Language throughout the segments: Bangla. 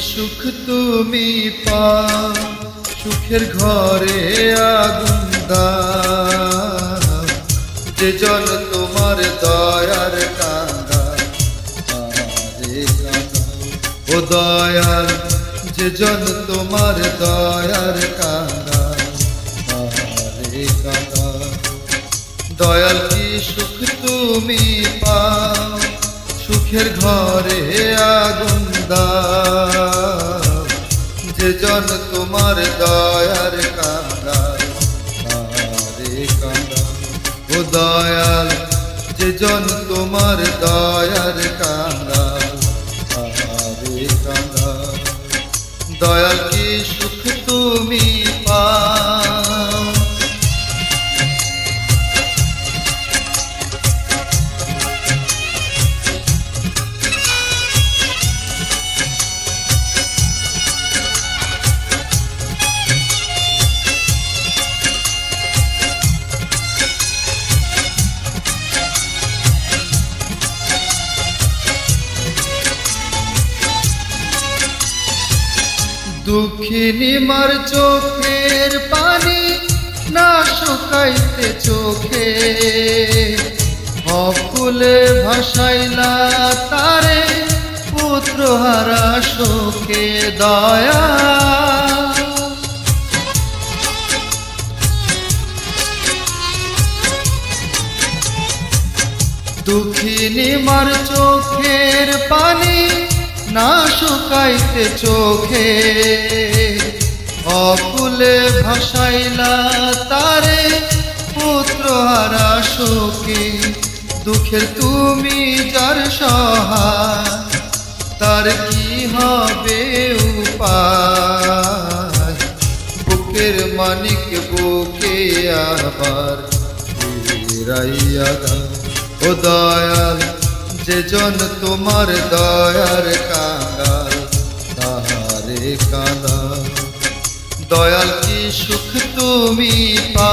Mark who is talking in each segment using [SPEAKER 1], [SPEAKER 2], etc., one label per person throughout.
[SPEAKER 1] সুখ তুমি পা সুখের ঘরে আগুন যে জন তোমার দয়ার কাঙ্গা ও দয়াল, যে জন তোমার দয়ার আরে কাঙ্গা দয়াল কি সুখ তুমি পা সুখের ঘরে আগুন দাও যে জন তোমার দয়ার কাঙ্গাল আরে কাঙ্গাল ও দয়াল, যে জন তোমার দয়ার আরে কাঙ্গাল দয়াল কি সুখ তুমি পাও দুঃখিনী মার চোখের পানি না শুকাইতে চোখে। অকুলে ভাসাইলা তারে পুত্র হারা শোকে দয়া। দুঃখিনী মার চোখের পানি না শুকাইতে চোখে। অকুলে ভাসাইলা তারে পুত্র হারা শোকে দুঃখের তুমি যার সহায়, তার কি হবে উপায়? বুকের মানিক বুকে আবার ফিরাইয়া দাও, ও দয়াল। যে জন তোমার দয়ার কাঙ্গাল তাহারে কাঁদা। দয়াল কি সুখ তুমি পা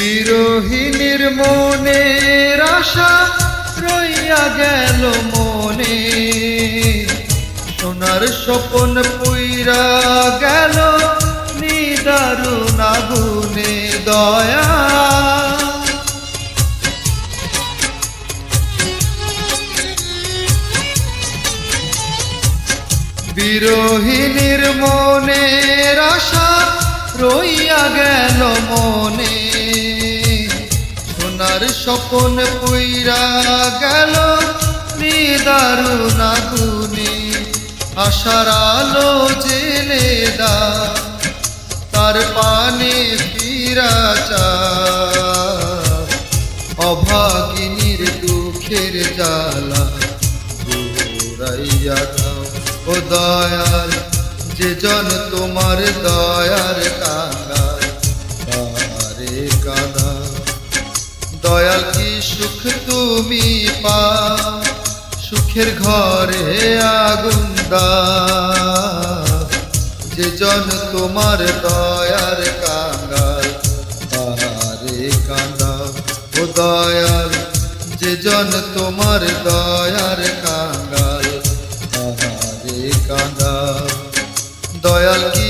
[SPEAKER 1] বিরোহিনীর মনের আশা রইয়া গেল মনে। সোনার স্বপন পুইরা গেল নিদারুণ আগুনে দয়া। বিরোহিনীর মনের আশা রইয়া গেল মনে। স্বপন পুইরা গেল নিদারুণ আগুনে আশার আলো জেলে দা, তার পানে ফিরা চা। অভাগিনীর দুঃখের জ্বালা ঘুরাইয়া দাও। ও দয়াল যে জন তোমার দয়ার কাঙ্গাল, তারে কাঁদা দয়াল কি সুখ তুমি পা? সুখের ঘরে আগুন যে জন তোমার দয়ার কাঙ্গাল তারে কাঁদা। ও দয়াল, যে জন তোমার দয়ার কাঙ্গাল তারে কাঁদা। দয়াল কি